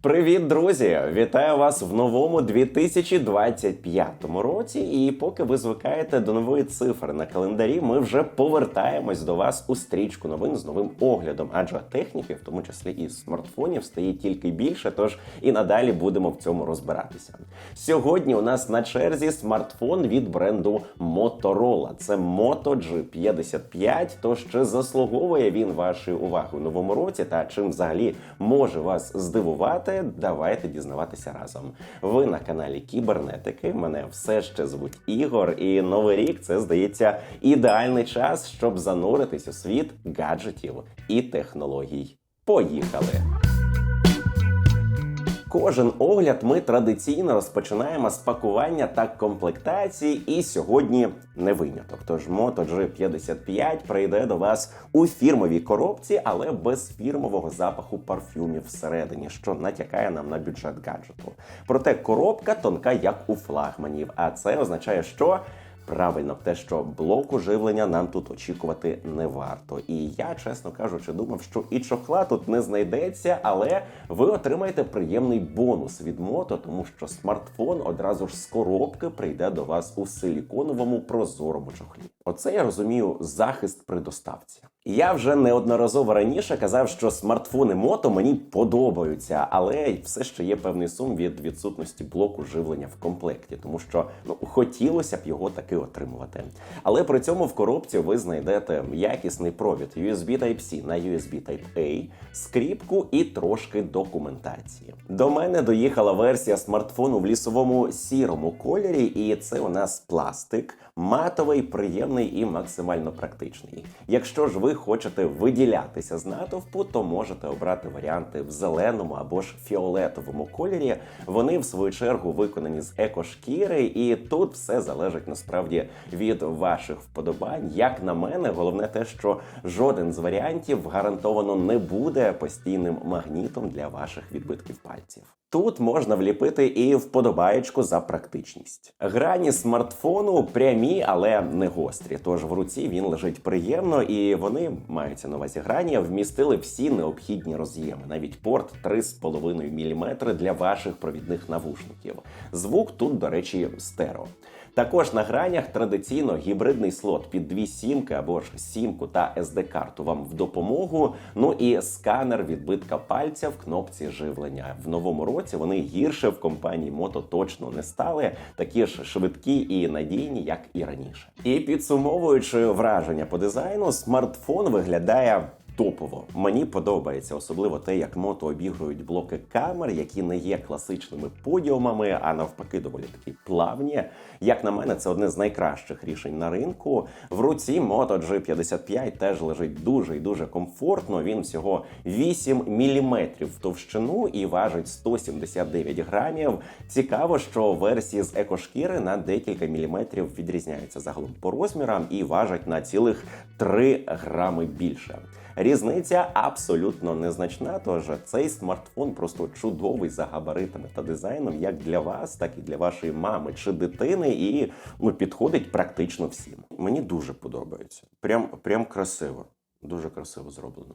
Привіт, друзі! Вітаю вас в новому 2025 році. І поки ви звикаєте до нової цифри на календарі, ми вже повертаємось до вас у стрічку новин з новим оглядом. Адже техніки, в тому числі і смартфонів, стає тільки більше. Тож і надалі будемо в цьому розбиратися. Сьогодні у нас на черзі смартфон від бренду Motorola. Це Moto G55. Тож чи заслуговує він вашої уваги у новому році, та чим взагалі може вас здивувати? Давайте дізнаватися разом. Ви на каналі Кібернетики. Мене все ще звуть Ігор, і новий рік це здається ідеальний час, щоб зануритись у світ гаджетів і технологій. Поїхали! Кожен огляд ми традиційно розпочинаємо з пакування та комплектації, і сьогодні не виняток. Тож Moto G55 прийде до вас у фірмовій коробці, але без фірмового запаху парфюмів всередині, що натякає нам на бюджет гаджету. Проте коробка тонка, як у флагманів, а це означає, що. Правильно, те, що блоку живлення нам тут очікувати не варто. І я, чесно кажучи, думав, що і чохла тут не знайдеться, але ви отримаєте приємний бонус від мото, тому що смартфон одразу ж з коробки прийде до вас у силіконовому прозорому чохлі. Оце я розумію захист при доставці. Я вже неодноразово раніше казав, що смартфони мото мені подобаються, але все ще є певний сум від відсутності блоку живлення в комплекті, тому що ну хотілося б його таки отримувати. Але при цьому в коробці ви знайдете якісний провід USB Type-C на USB Type-A, скріпку і трошки документації. До мене доїхала версія смартфону в лісовому сірому кольорі, і це у нас пластик, матовий, приємний і максимально практичний. Якщо ж ви хочете виділятися з натовпу, то можете обрати варіанти в зеленому або ж фіолетовому кольорі. Вони в свою чергу виконані з екошкіри, і тут все залежить насправді від ваших вподобань. Як на мене, головне те, що жоден з варіантів гарантовано не буде постійним магнітом для ваших відбитків пальців. Тут можна вліпити і вподобаєчку за практичність. Грані смартфону прямі, але не гострі. Тож в руці він лежить приємно, і вони маються на увазі грані, вмістили всі необхідні роз'єми, навіть порт 3,5 мм для ваших провідних навушників. Звук тут, до речі, стерео. Також на гранях традиційно гібридний слот під дві сімки або ж сімку та SD-карту вам в допомогу. Ну і сканер відбитка пальця в кнопці живлення. В новому році вони гірше в компанії Moto точно не стали, такі ж швидкі і надійні, як і раніше. І підсумовуючи враження по дизайну, смартфон виглядає. Топово мені подобається особливо те, як мото обігрують блоки камер, які не є класичними подіумами, а навпаки, доволі такі плавні. Як на мене, це одне з найкращих рішень на ринку. В руці Moto G55 теж лежить дуже і дуже комфортно. Він всього 8 мм в товщину і важить 179 грамів. Цікаво, що версії з екошкіри на декілька міліметрів відрізняються загалом по розмірам і важать на цілих 3 грами більше. Різниця абсолютно незначна, тож цей смартфон просто чудовий за габаритами та дизайном, як для вас, так і для вашої мами чи дитини, і ну підходить практично всім. Мені дуже подобається. Прям, прям красиво, дуже красиво зроблено.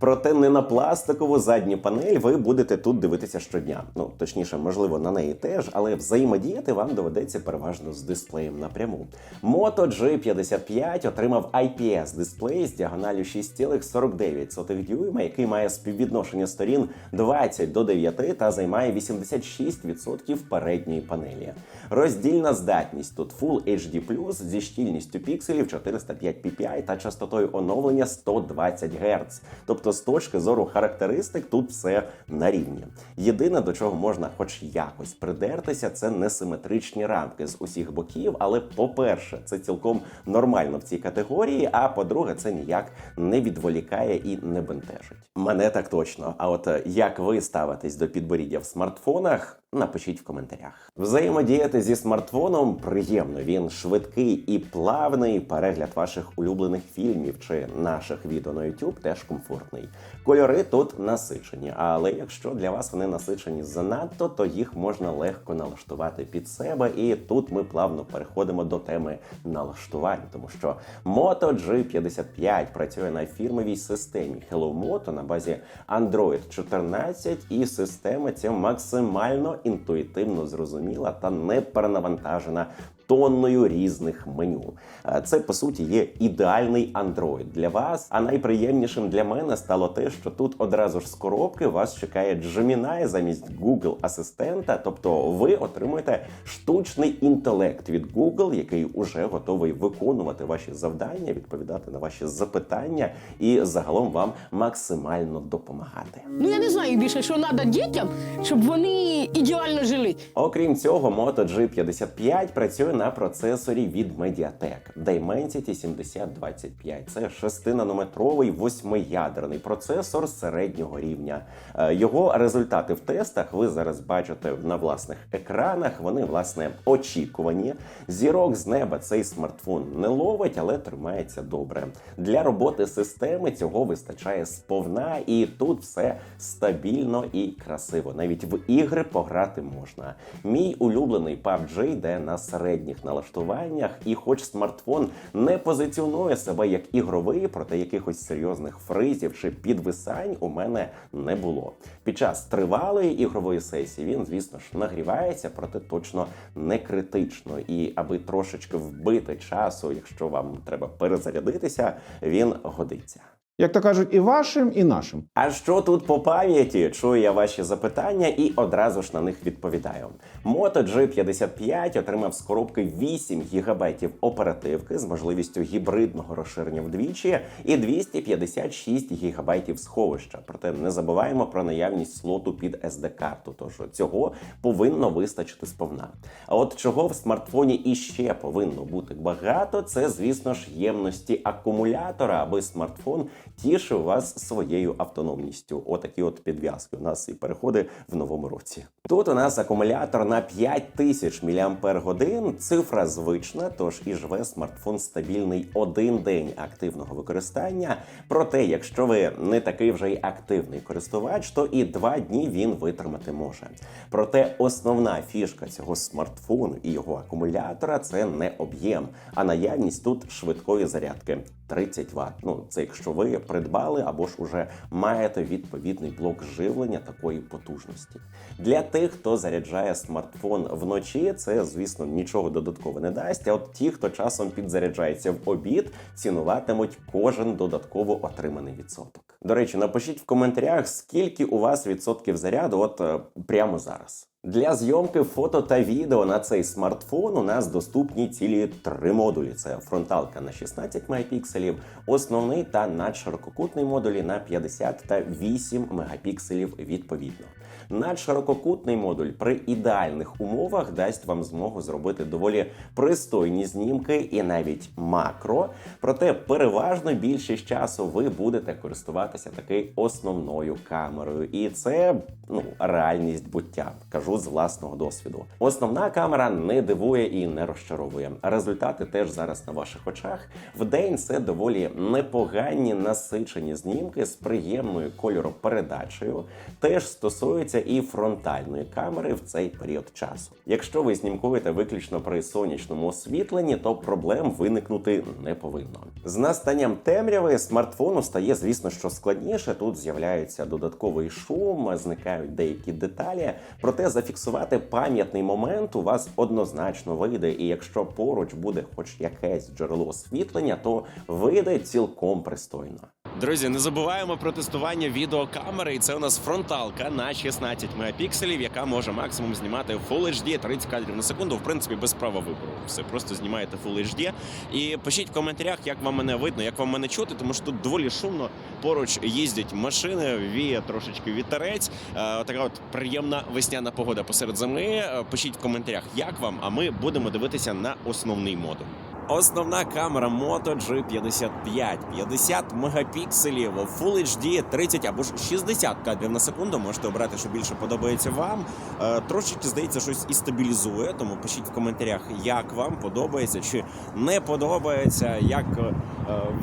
Проте не на пластикову задню панель ви будете тут дивитися щодня. Ну точніше, можливо, на неї теж, але взаємодіяти вам доведеться переважно з дисплеєм напряму. Moto G55 отримав IPS дисплей з діагоналю 6,49 дюйма, який має співвідношення сторін 20 до 9 та займає 86% передньої панелі. Роздільна здатність тут Full HD+, зі щільністю пікселів 405 ppi та частотою оновлення 120 Гц. Тобто, з точки зору характеристик, тут все на рівні. Єдине, до чого можна хоч якось придертися, це несиметричні рамки з усіх боків. Але, по-перше, це цілком нормально в цій категорії. А по-друге, це ніяк не відволікає і не бентежить. Мене так точно. А от е, як ви ставитесь до підборіддя в смартфонах? Напишіть в коментарях. Взаємодіяти зі смартфоном приємно. Він швидкий і плавний. Перегляд ваших улюблених фільмів чи наших відео на YouTube теж комфортний. Кольори тут насичені, але якщо для вас вони насичені занадто, то їх можна легко налаштувати під себе. І тут ми плавно переходимо до теми налаштувань, тому що Moto G55 працює на фірмовій системі Hello на базі Android 14, і система ця максимально інтуїтивно зрозуміла та не перенавантажена тонною різних меню. Е, Це по суті є ідеальний Android для вас. А найприємнішим для мене стало те, що тут одразу ж з коробки вас чекає Gemini замість Google асистента. Тобто ви отримуєте штучний інтелект від Google, який уже готовий виконувати ваші завдання, відповідати на ваші запитання і загалом вам максимально допомагати. Ну я не знаю більше, що треба дітям, щоб вони ідеально жили. Окрім цього, Moto G55 працює на процесорі від Mediatek Dimensity 7025. Це 6-нанометровий восьмиядерний процесор середнього рівня. Е, Його результати в тестах ви зараз бачите на власних екранах. Вони власне очікувані. Зірок з неба цей смартфон не ловить, але тримається добре. Для роботи системи цього вистачає сповна, і тут все стабільно і красиво. Навіть в ігри пограти можна. Мій улюблений PUBG йде на середніх налаштуваннях, і хоч смартфон не позиціонує себе як ігровий, проте якихось серйозних фризів чи підвисань у мене не було. Під час тривалої ігрової сесії він, звісно ж, нагрівається, проте точно не критично. І аби трошечки вбити часу, якщо вам треба перезарядитися, він годиться. Як то кажуть, і вашим, і нашим. А що тут по пам'яті? Чую я ваші запитання і одразу ж на них відповідаю. Moto G55 отримав з коробки 8 ГБ оперативки з можливістю гібридного розширення вдвічі і 256 ГБ сховища. Проте не забуваємо про наявність слоту під SD-карту. Тож цього повинно вистачити сповна. А от чого в смартфоні іще повинно бути багато, це звісно ж ємності акумулятора, аби смартфон тішив вас своєю автономністю. Отакі от підв'язки у нас і переходи в новому році. Тут у нас акумулятор на 5000 мАч. Цифра звична, тож і живе смартфон стабільний один день активного використання. Проте, якщо ви не такий вже й активний користувач, то і два дні він витримати може. Проте основна фішка цього смартфону і його акумулятора це не об'єм, а наявність тут швидкої зарядки 30 Вт. Ну це якщо ви придбали або ж уже маєте відповідний блок живлення такої потужності. Для тих, хто заряджає смартфон вночі, це звісно нічого додатково не дасть. А от ті, хто часом підзаряджається в обід, цінуватимуть кожен додатково отриманий відсоток. До речі, напишіть в коментарях, скільки у вас відсотків заряду, от е, прямо зараз. Для зйомки фото та відео на цей смартфон у нас доступні цілі три модулі: це фронталка на 16 мегапікселів, основний та надширококутний модулі на 50 та 8 мегапікселів відповідно. Надширококутний модуль при ідеальних умовах дасть вам змогу зробити доволі пристойні знімки і навіть макро. Проте переважно більшість часу ви будете користуватися таки основною камерою, і це ну реальність буття. Кажу з власного досвіду. Основна камера не дивує і не розчаровує. Результати теж зараз на ваших очах. В день це доволі непогані насичені знімки з приємною кольоропередачею. Теж стосується і фронтальної камери в цей період часу. Якщо ви знімкуєте виключно при сонячному освітленні, то проблем виникнути не повинно. З настанням темряви смартфону стає, звісно, що складніше. Тут з'являється додатковий шум, зникають деякі деталі. Проте зафіксувати пам'ятний момент у вас однозначно вийде. І якщо поруч буде хоч якесь джерело освітлення, то вийде цілком пристойно. Друзі, не забуваємо про тестування відеокамери. І це у нас фронталка на 16 мегапікселів, яка може максимум знімати Full HD 30 кадрів на секунду. В принципі, без права вибору. Все просто знімаєте Full HD. І пишіть в коментарях, як вам мене видно, як вам мене чути, тому що тут доволі шумно. Поруч їздять машини, віє трошечки вітерець. Е, така от приємна весняна погода посеред зими. Е, Пишіть в коментарях, як вам, а ми будемо дивитися на основний модуль. Основна камера Moto G55, 50 мегапікселів, Full HD 30 або ж 60 кадрів на секунду. Можете обрати, що більше подобається вам. Е, трошечки здається, щось і стабілізує. Тому пишіть в коментарях, як вам подобається чи не подобається, як е,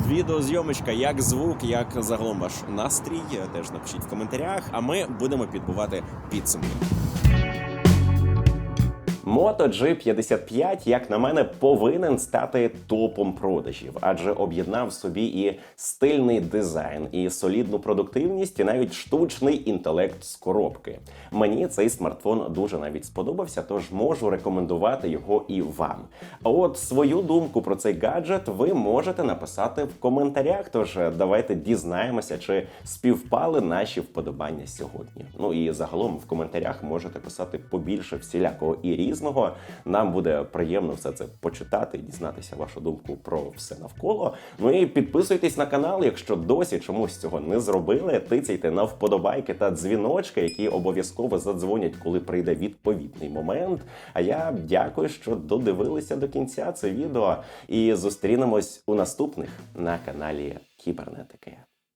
відеозйомочка, як звук, як загалом ваш настрій. Теж напишіть в коментарях. А ми будемо підбувати підсумки. Moto G55, як на мене, повинен стати топом продажів, адже об'єднав собі і стильний дизайн, і солідну продуктивність, і навіть штучний інтелект з коробки. Мені цей смартфон дуже навіть сподобався, тож можу рекомендувати його і вам. А от свою думку про цей гаджет ви можете написати в коментарях. Тож давайте дізнаємося, чи співпали наші вподобання сьогодні. Ну і загалом в коментарях можете писати побільше всілякого і різного. Нам буде приємно все це почитати і дізнатися вашу думку про все навколо. Ну і підписуйтесь на канал, якщо досі чомусь цього не зробили. Тицяйте на вподобайки та дзвіночки, які обов'язково задзвонять, коли прийде відповідний момент. А я дякую, що додивилися до кінця це відео. І зустрінемось у наступних на каналі Кібернетики.